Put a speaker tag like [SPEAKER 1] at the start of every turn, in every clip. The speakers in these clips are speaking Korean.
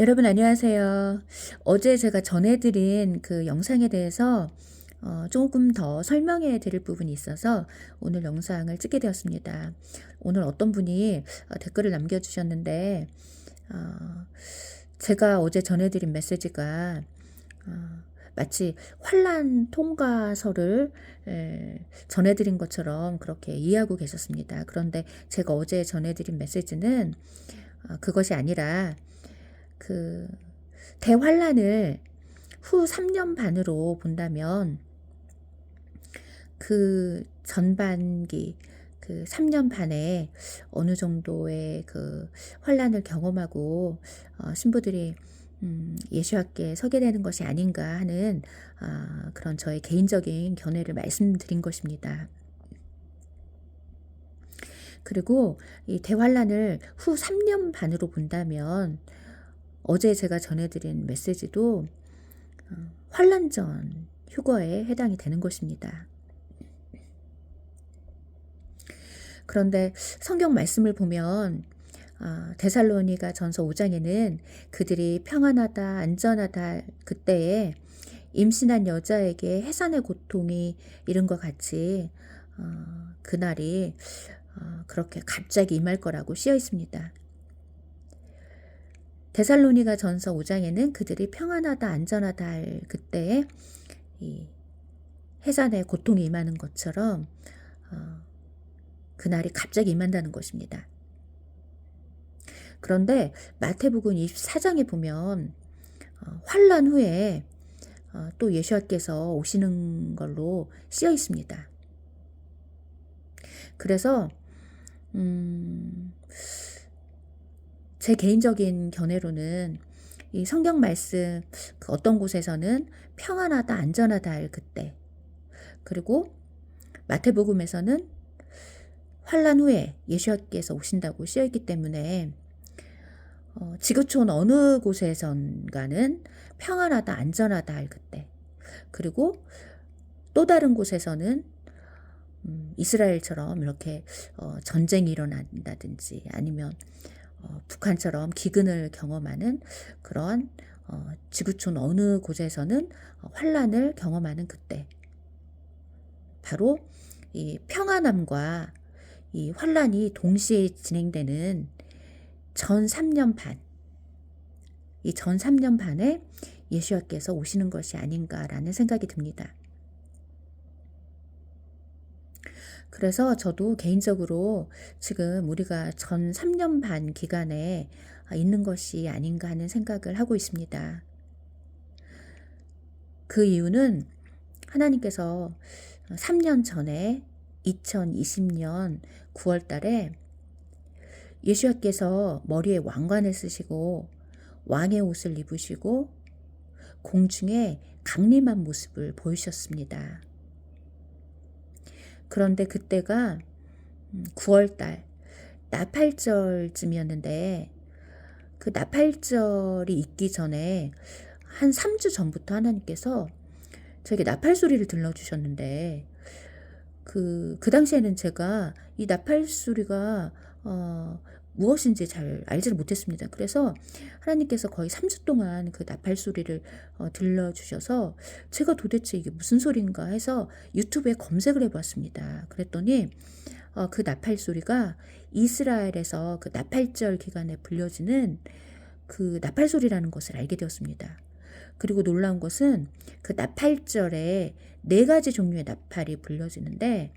[SPEAKER 1] 여러분 안녕하세요. 어제 제가 전해드린 그 영상에 대해서 어, 조금 더 설명해 드릴 부분이 있어서 오늘 영상을 찍게 되었습니다. 오늘 어떤 분이 어, 댓글을 남겨주셨는데 어, 제가 어제 전해드린 메시지가 어, 마치 환란 통과서를 에, 전해드린 것처럼 그렇게 이해하고 계셨습니다. 그런데 제가 어제 전해드린 메시지는 어, 그것이 아니라 그 대환란을 후 3년 반으로 본다면 그 전반기 그 3년 반에 어느 정도의 그 환란을 경험하고 어, 신부들이 음, 예수학계에 서게 되는 것이 아닌가 하는 아, 그런 저의 개인적인 견해를 말씀드린 것입니다. 그리고 이 대환란을 후 3년 반으로 본다면 어제 제가 전해드린 메시지도 어, 환란 전 휴거에 해당이 되는 것입니다. 그런데 성경 말씀을 보면 아, 데살로니가 전서 5장에는 그들이 평안하다, 안전하다 그때에 임신한 여자에게 해산의 고통이 이른 것 같이 어, 그날이 어, 그렇게 갑자기 임할 거라고 쓰여 있습니다. 데살로니가 전서 5장에는 그들이 평안하다 안전하다 할 그때에 이 해산의 고통이 임하는 것처럼 어, 그날이 갑자기 임한다는 것입니다. 그런데 마태복음 24장에 보면 어, 환란 후에 어, 또 예수님께서 오시는 걸로 쓰여 있습니다. 그래서 음, 제 개인적인 견해로는 이 성경 말씀 그 어떤 곳에서는 평안하다 안전하다 할 그때. 그리고 마태복음에서는 환란 후에 예수님께서 오신다고 쓰여 있기 때문에 어, 지구촌 어느 곳에선가는 평안하다 안전하다 할 그때. 그리고 또 다른 곳에서는 음, 이스라엘처럼 이렇게 어, 전쟁이 일어난다든지 아니면 어, 북한처럼 기근을 경험하는 그러한 어, 지구촌 어느 곳에서는 어, 환란을 경험하는 그때 바로 이 평안함과 이 환란이 동시에 진행되는 전 3년 반, 이 전 3년 반에 예수와께서 오시는 것이 아닌가라는 생각이 듭니다. 그래서 저도 개인적으로 지금 우리가 전 3년 반 기간에 있는 것이 아닌가 하는 생각을 하고 있습니다. 그 이유는 하나님께서 3년 전에 2020년 9월 달에 예수님께서 머리에 왕관을 쓰시고 왕의 옷을 입으시고 공중에 강림한 모습을 보이셨습니다. 그런데 그때가 9월 달 나팔절쯤이었는데 그 나팔절이 있기 전에 한 3주 전부터 하나님께서 저에게 나팔 소리를 들려주셨는데 그, 그 당시에는 제가 이 나팔 소리가 어, 무엇인지 잘 알지를 못했습니다. 그래서 하나님께서 거의 3주 동안 그 나팔 소리를 어, 들려주셔서 제가 도대체 이게 무슨 소리인가 해서 유튜브에 검색을 해봤습니다. 그랬더니 어, 그 나팔 소리가 이스라엘에서 그 나팔절 기간에 불려지는 그 나팔 소리라는 것을 알게 되었습니다. 그리고 놀라운 것은 그 나팔절에 네 가지 종류의 나팔이 불려지는데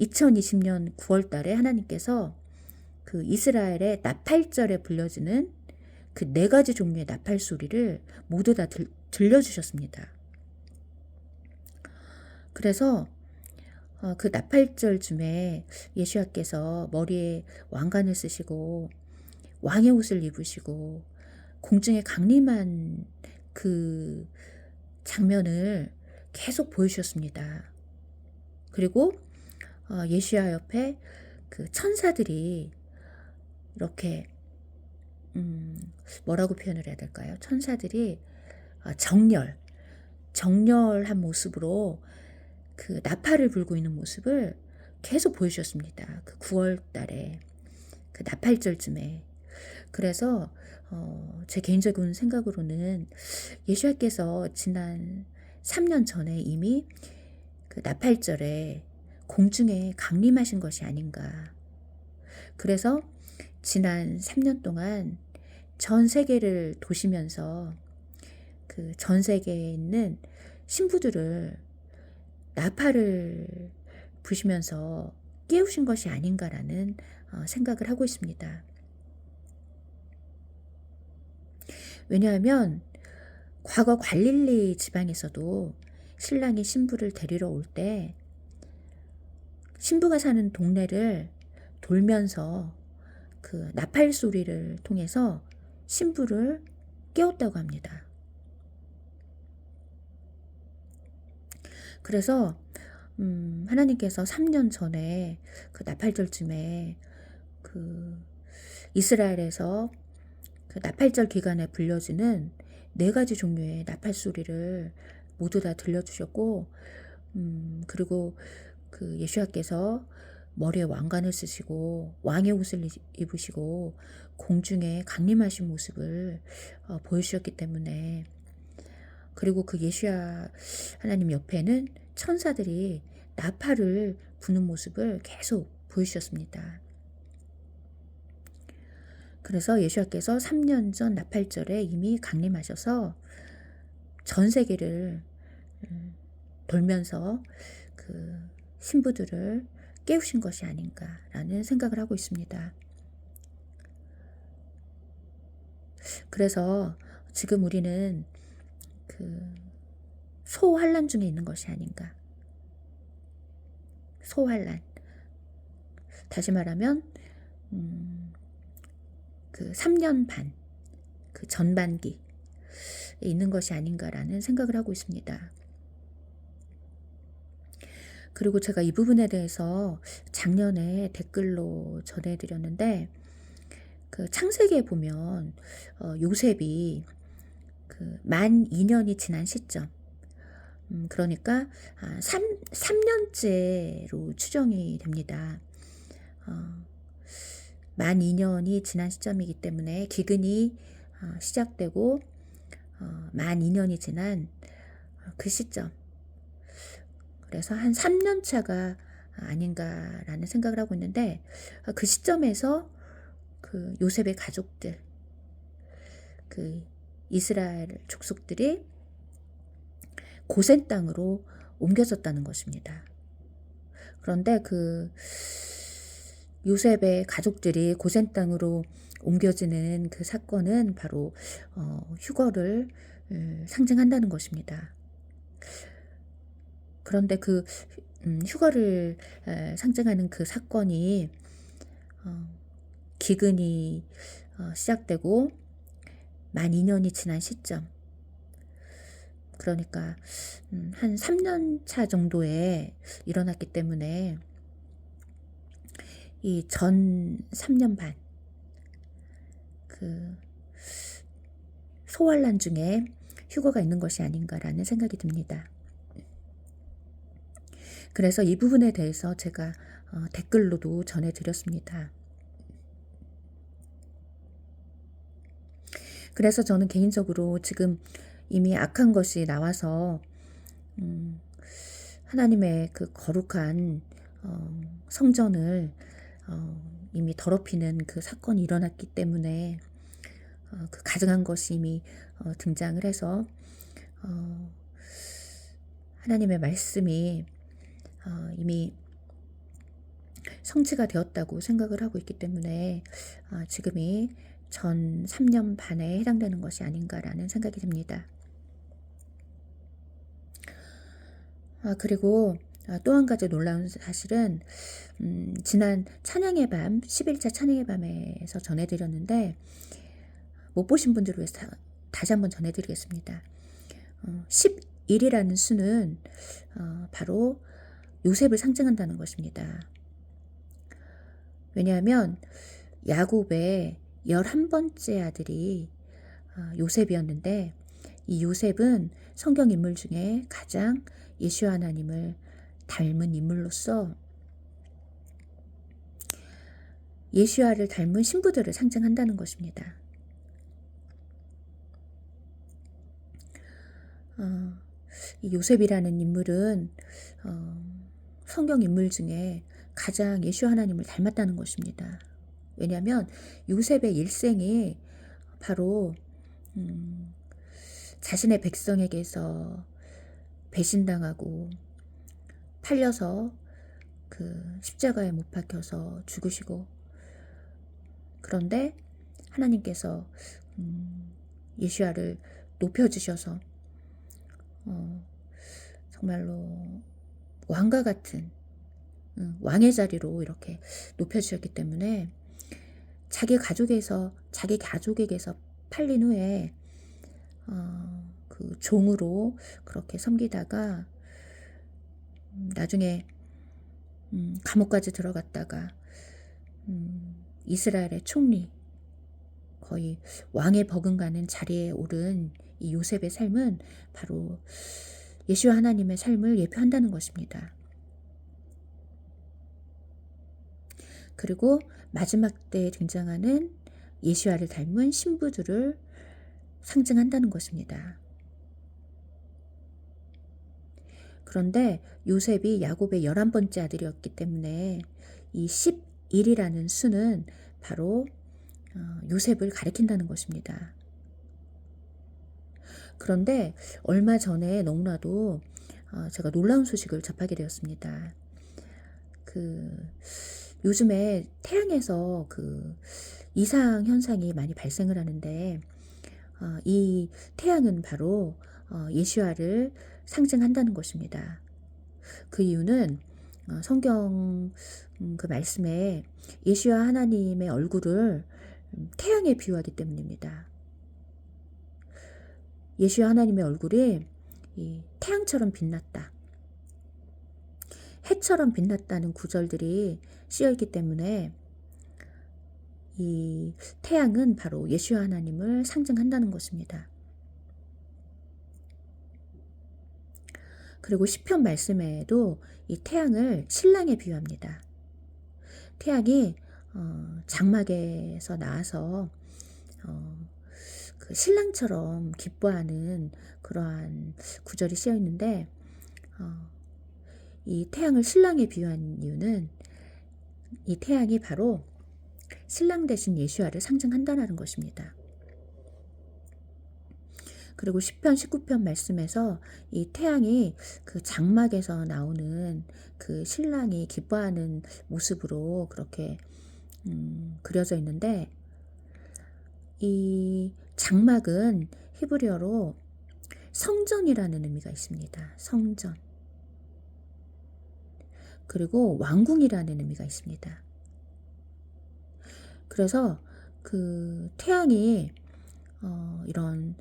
[SPEAKER 1] 2020년 9월 달에 하나님께서 그 이스라엘의 나팔절에 불려지는 그 네 가지 종류의 나팔 소리를 모두 다 들, 들려주셨습니다. 그래서 어, 그 나팔절 쯤에 예수와께서 머리에 왕관을 쓰시고 왕의 옷을 입으시고 공중에 강림한 그 장면을 계속 보여주셨습니다. 그리고 어, 예수야 옆에 그 천사들이 이렇게 음, 뭐라고 표현을 해야 될까요? 천사들이 어, 정렬, 정렬한 모습으로 그 나팔을 불고 있는 모습을 계속 보여주셨습니다. 그 9월 달에 그 나팔절쯤에 그래서 어, 제 개인적인 생각으로는 예수님께서 지난 3년 전에 이미 그 나팔절에 공중에 강림하신 것이 아닌가. 그래서 지난 3년 동안 전 세계를 도시면서 그 전 세계에 있는 신부들을 나팔을 부시면서 깨우신 것이 아닌가라는 어, 생각을 하고 있습니다. 왜냐하면 과거 관릴리 지방에서도 신랑이 신부를 데리러 올 때 신부가 사는 동네를 돌면서 그 나팔 소리를 통해서 신부를 깨웠다고 합니다. 그래서 음, 하나님께서 3년 전에 그 나팔절쯤에 그 이스라엘에서 그 나팔절 기간에 불려지는 네 가지 종류의 나팔 소리를 모두 다 들려주셨고, 음, 그리고 그 예수와께서 머리에 왕관을 쓰시고 왕의 옷을 입으시고 공중에 강림하신 모습을 어, 보여주셨기 때문에 그리고 그 예수야 하나님 옆에는 천사들이 나팔을 부는 모습을 계속 보여주셨습니다. 그래서 예수님께서 3년 전 나팔절에 이미 강림하셔서 전 세계를 음, 돌면서 그 신부들을 깨우신 것이 아닌가라는 생각을 하고 있습니다. 그래서 지금 우리는 그 소환란 중에 있는 것이 아닌가. 소환란. 다시 말하면 음, 그 3년 반, 그 전반기에 있는 것이 아닌가라는 생각을 하고 있습니다. 그리고 제가 이 부분에 대해서 작년에 댓글로 전해드렸는데, 그 창세기에 보면 어, 요셉이 그 만 2년이 지난 시점, 음, 그러니까 3, 3년째로 추정이 됩니다. 어, 만 2년이 지난 시점이기 때문에 기근이 어, 시작되고 어, 만 2년이 지난 그 시점. 그래서 한 3년 차가 아닌가라는 생각을 하고 있는데 그 시점에서 그 요셉의 가족들, 그 이스라엘 족속들이 고센 땅으로 옮겨졌다는 것입니다. 그런데 그 요셉의 가족들이 고센 땅으로 옮겨지는 그 사건은 바로 어, 휴거를 음, 상징한다는 것입니다. 그런데 그 음, 휴거를 에, 상징하는 그 사건이 어, 기근이 어, 시작되고 만 2년이 지난 시점 그러니까 음, 한 3년 차 정도에 일어났기 때문에 이 전 3년 반, 그, 소환란 중에 휴거가 있는 것이 아닌가라는 생각이 듭니다. 그래서 이 부분에 대해서 제가 어, 댓글로도 전해드렸습니다. 그래서 저는 개인적으로 지금 이미 악한 것이 나와서 음, 하나님의 그 거룩한 어, 성전을 어, 이미 더럽히는 그 사건이 일어났기 때문에 어, 그 가증한 것이 이미 어, 등장을 해서 어, 하나님의 말씀이 어, 이미 성취가 되었다고 생각을 하고 있기 때문에 어, 지금이 전 3년 반에 해당되는 것이 아닌가라는 생각이 듭니다. 아, 그리고 아, 또한 가지 놀라운 사실은 음, 지난 찬양의 밤 11차 찬양의 밤에서 전해드렸는데 못 보신 분들을 위해서 다시 한번 전해드리겠습니다. 어, 11이라는 수는 어, 바로 요셉을 상징한다는 것입니다. 왜냐하면 야곱의 11번째 아들이 어, 요셉이었는데 이 요셉은 성경 인물 중에 가장 예수 하나님을 닮은 인물로서 예수아를 닮은 신부들을 상징한다는 것입니다. 어, 이 요셉이라는 인물은 어, 성경 인물 중에 가장 예수 하나님을 닮았다는 것입니다. 왜냐하면 요셉의 일생이 바로 음, 자신의 백성에게서 배신당하고 팔려서 그 십자가에 못 박혀서 죽으시고 그런데 하나님께서 음, 예수아를 높여주셔서 어, 정말로 왕과 같은 응, 왕의 자리로 이렇게 높여주셨기 때문에 자기 가족에서 자기 가족에게서 팔린 후에 어, 그 종으로 그렇게 섬기다가 음, 나중에 음, 감옥까지 들어갔다가 음, 이스라엘의 총리 거의 왕에 버금가는 자리에 오른 이 요셉의 삶은 바로 예수 하나님의 삶을 예표한다는 것입니다. 그리고 마지막 때에 등장하는 예수아를 닮은 신부들을 상징한다는 것입니다. 그런데 요셉이 야곱의 열한 번째 아들이었기 때문에 이 11이라는 수는 바로 어, 요셉을 가리킨다는 것입니다. 그런데 얼마 전에 너무나도 어, 제가 놀라운 소식을 접하게 되었습니다. 그 요즘에 태양에서 그 이상 현상이 많이 발생을 하는데 어, 이 태양은 바로 예수아를 상징한다는 것입니다. 그 이유는 성경 음, 그 말씀에 예수와 하나님의 얼굴을 음, 태양에 비유하기 때문입니다. 예수와 하나님의 얼굴이 태양처럼 빛났다. 해처럼 빛났다는 구절들이 쓰여 있기 때문에 이 태양은 바로 예수와 하나님을 상징한다는 것입니다. 그리고 시편 말씀에도 이 태양을 신랑에 비유합니다. 태양이 어, 장막에서 나와서 어, 그 신랑처럼 기뻐하는 그러한 구절이 쓰여 있는데 어, 이 태양을 신랑에 비유한 이유는 이 태양이 바로 신랑 대신 예수아를 상징한다는 것입니다. 그리고 10편, 19편 말씀에서 이 태양이 그 장막에서 나오는 그 신랑이 기뻐하는 모습으로 그렇게 음, 그려져 있는데 이 장막은 히브리어로 성전이라는 의미가 있습니다. 성전. 그리고 왕궁이라는 의미가 있습니다. 그래서 그 태양이 어, 이런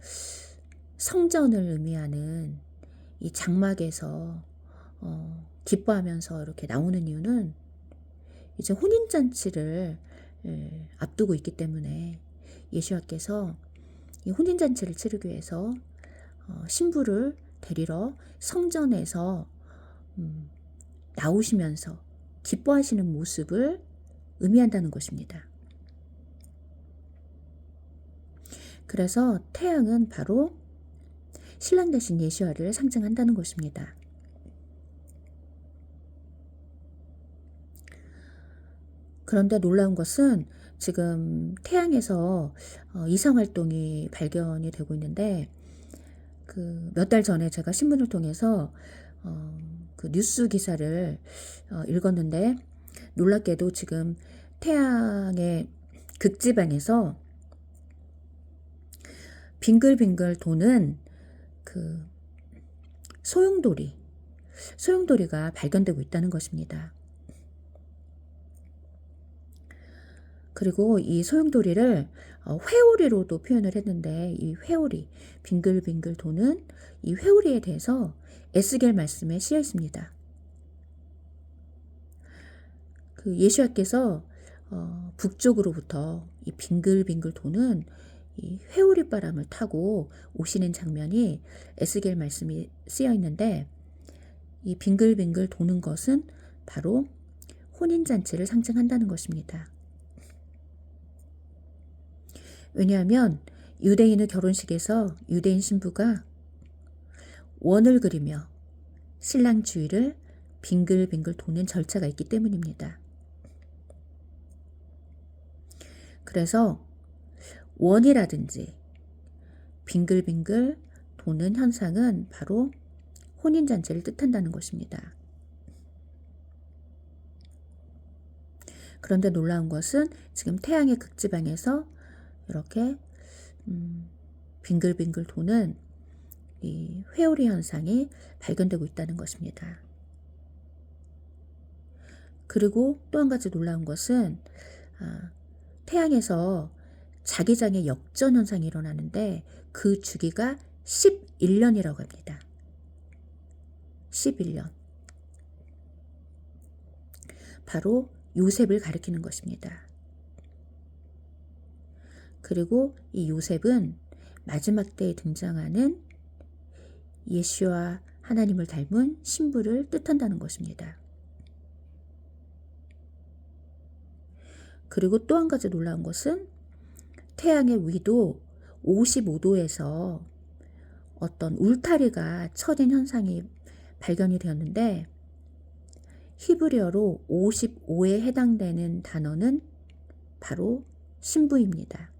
[SPEAKER 1] 성전을 의미하는 이 장막에서 어, 기뻐하면서 이렇게 나오는 이유는 이제 혼인잔치를 예, 앞두고 있기 때문에 예수와께서 이 혼인잔치를 치르기 위해서 어, 신부를 데리러 성전에서 음, 나오시면서 기뻐하시는 모습을 의미한다는 것입니다. 그래서 태양은 바로 신랑 대신 예수와를 상징한다는 것입니다. 그런데 놀라운 것은 지금 태양에서 어, 이상 활동이 발견이 되고 있는데 그 몇 달 전에 제가 신문을 통해서 어, 그 뉴스 기사를 어, 읽었는데 놀랍게도 지금 태양의 극지방에서 빙글빙글 도는 그 소용돌이, 소용돌이가 발견되고 있다는 것입니다. 그리고 이 소용돌이를 어, 회오리로도 표현을 했는데 이 회오리, 빙글빙글 도는 이 회오리에 대해서 에스겔 말씀에 쓰여 있습니다. 그 예수야께서 어, 북쪽으로부터 이 빙글빙글 도는 이 회오리 바람을 타고 오시는 장면이 에스겔 말씀이 쓰여 있는데 이 빙글빙글 도는 것은 바로 혼인잔치를 상징한다는 것입니다. 왜냐하면 유대인의 결혼식에서 유대인 신부가 원을 그리며 신랑 주위를 빙글빙글 도는 절차가 있기 때문입니다. 그래서 원이라든지 빙글빙글 도는 현상은 바로 혼인잔치를 뜻한다는 것입니다. 그런데 놀라운 것은 지금 태양의 극지방에서 이렇게 음, 빙글빙글 도는 이 회오리 현상이 발견되고 있다는 것입니다. 그리고 또 한 가지 놀라운 것은 아, 태양에서 자기장의 역전 현상이 일어나는데 그 주기가 11년이라고 합니다. 11년. 바로 요셉을 가리키는 것입니다. 그리고 이 요셉은 마지막 때에 등장하는 예수와 하나님을 닮은 신부를 뜻한다는 것입니다. 그리고 또 한 가지 놀라운 것은 태양의 위도 55도에서 어떤 울타리가 쳐진 현상이 발견이 되었는데 히브리어로 55에 해당되는 단어는 바로 신부입니다.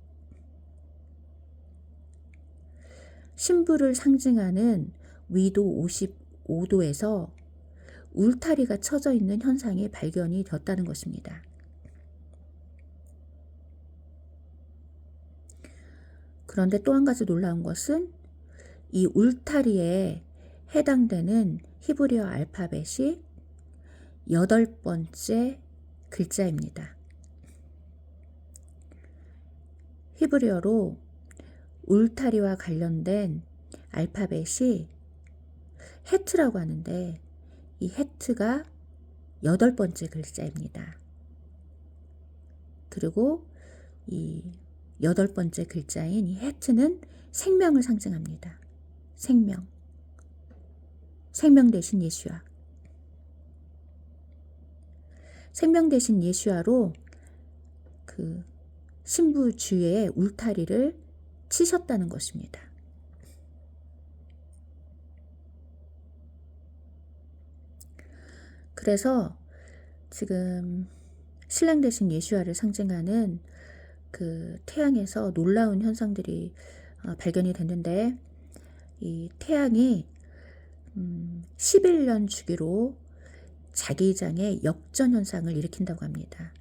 [SPEAKER 1] 신부를 상징하는 위도 55도에서 울타리가 쳐져 있는 현상이 발견이 되었다는 것입니다. 그런데 또 한 가지 놀라운 것은 이 울타리에 해당되는 히브리어 알파벳이 여덟 번째 글자입니다. 히브리어로 울타리와 관련된 알파벳이 헤트라고 하는데 이 헤트가 여덟 번째 글자입니다. 그리고 이 여덟 번째 글자인 이 헤트는 생명을 상징합니다. 생명. 생명 대신 예수와. 생명 대신 예수와로 그 신부 주위에 울타리를 치셨다는 것입니다. 그래서 지금 신랑 대신 예수와를 상징하는 그 태양에서 놀라운 현상들이 어, 발견이 됐는데 이 태양이 음, 11년 주기로 자기장의 역전 현상을 일으킨다고 합니다.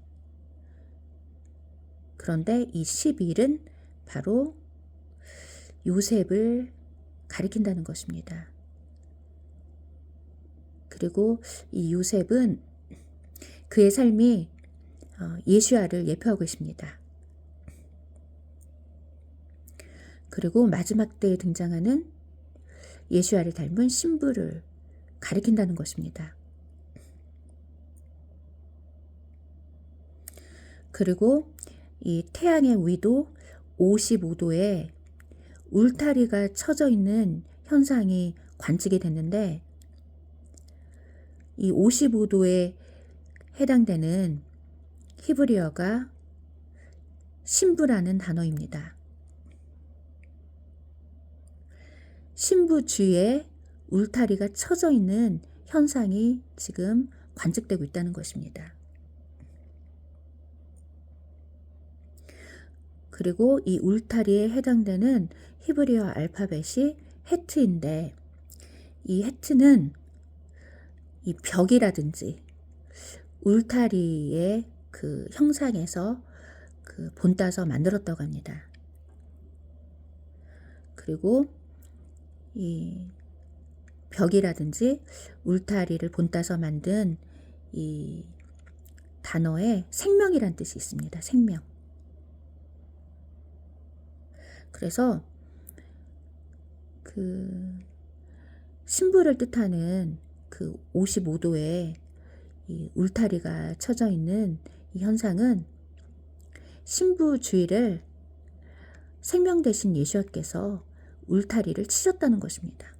[SPEAKER 1] 그런데 이 11은 바로 요셉을 가리킨다는 것입니다. 그리고 이 요셉은 그의 삶이 어, 예수아를 예표하고 있습니다. 그리고 마지막 때에 등장하는 예수아를 닮은 신부를 가리킨다는 것입니다. 그리고 이 태양의 위도 55도에 울타리가 쳐져 있는 현상이 관측이 됐는데 이 55도에 해당되는 히브리어가 신부라는 단어입니다. 신부 주위에 울타리가 쳐져 있는 현상이 지금 관측되고 있다는 것입니다. 그리고 이 울타리에 해당되는 히브리어 알파벳이 헤트인데 이 헤트는 이 벽이라든지 울타리의 그 형상에서 그 본따서 만들었다고 합니다. 그리고 이 벽이라든지 울타리를 본따서 만든 이 단어에 생명이란 뜻이 있습니다. 생명. 그래서 그 신부를 뜻하는 그 55도의 이 울타리가 쳐져 있는 이 현상은 신부 주위를 생명 대신 예수께서 울타리를 치셨다는 것입니다.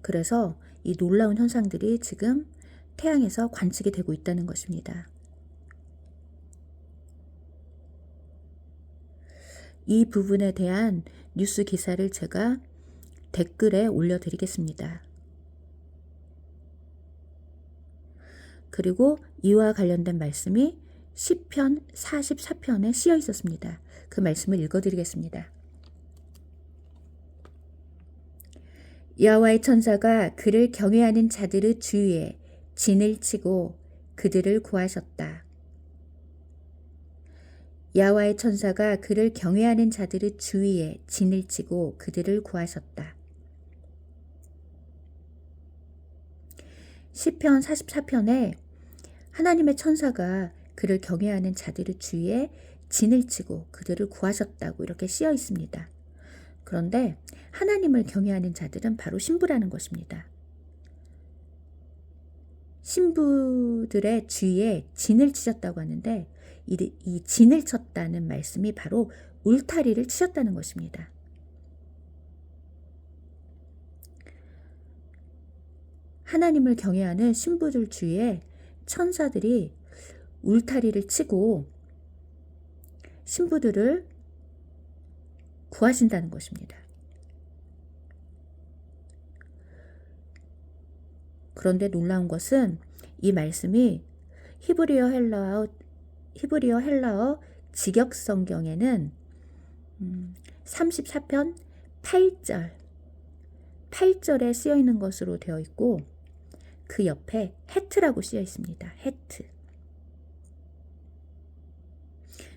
[SPEAKER 1] 그래서 이 놀라운 현상들이 지금 태양에서 관측이 되고 있다는 것입니다. 이 부분에 대한 뉴스 기사를 제가 댓글에 올려드리겠습니다. 그리고 이와 관련된 말씀이 시편 44편에 씌어 있었습니다. 그 말씀을 읽어드리겠습니다. 여호와의 천사가 그를 경외하는 자들의 주위에 진을 치고 그들을 구하셨다. 야와의 천사가 그를 경외하는 자들의 주위에 진을 치고 그들을 구하셨다. 시편 44편에 하나님의 천사가 그를 경외하는 자들의 주위에 진을 치고 그들을 구하셨다고 이렇게 쓰여 있습니다. 그런데 하나님을 경외하는 자들은 바로 신부라는 것입니다. 신부들의 주위에 진을 치셨다고 하는데 이, 이 진을 쳤다는 말씀이 바로 울타리를 치셨다는 것입니다. 하나님을 경외하는 신부들 주위에 천사들이 울타리를 치고 신부들을 구하신다는 것입니다. 그런데 놀라운 것은 이 말씀이 히브리어 헬라어 히브리어 헬라어 직역 성경에는 34편 8절 8절에 쓰여 있는 것으로 되어 있고 그 옆에 헤트라고 쓰여 있습니다. 헤트.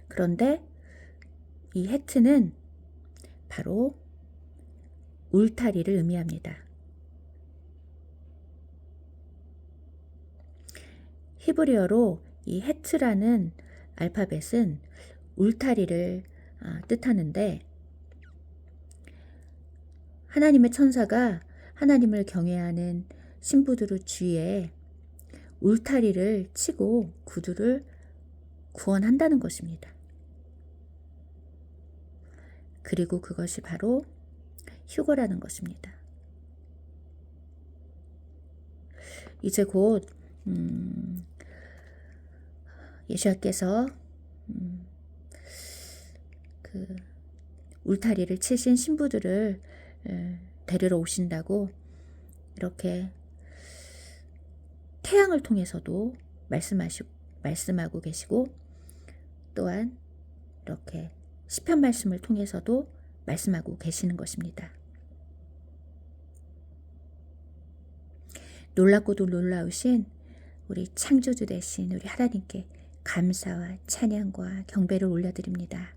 [SPEAKER 1] 그런데 이 헤트는 바로 울타리를 의미합니다. 히브리어로 이 헤트라는 알파벳은 울타리를 아, 뜻하는데 하나님의 천사가 하나님을 경외하는 신부들의 주위에 울타리를 치고 구두를 구원한다는 것입니다. 그리고 그것이 바로 휴거라는 것입니다. 이제 곧 음, 예수님께서 음, 그 울타리를 치신 신부들을 에, 데리러 오신다고 이렇게 태양을 통해서도 말씀하시 말씀하고 계시고 또한 이렇게 시편 말씀을 통해서도 말씀하고 계시는 것입니다. 놀랍고도 놀라우신 우리 창조주 되신 우리 하나님께 감사와 찬양과 경배를 올려드립니다.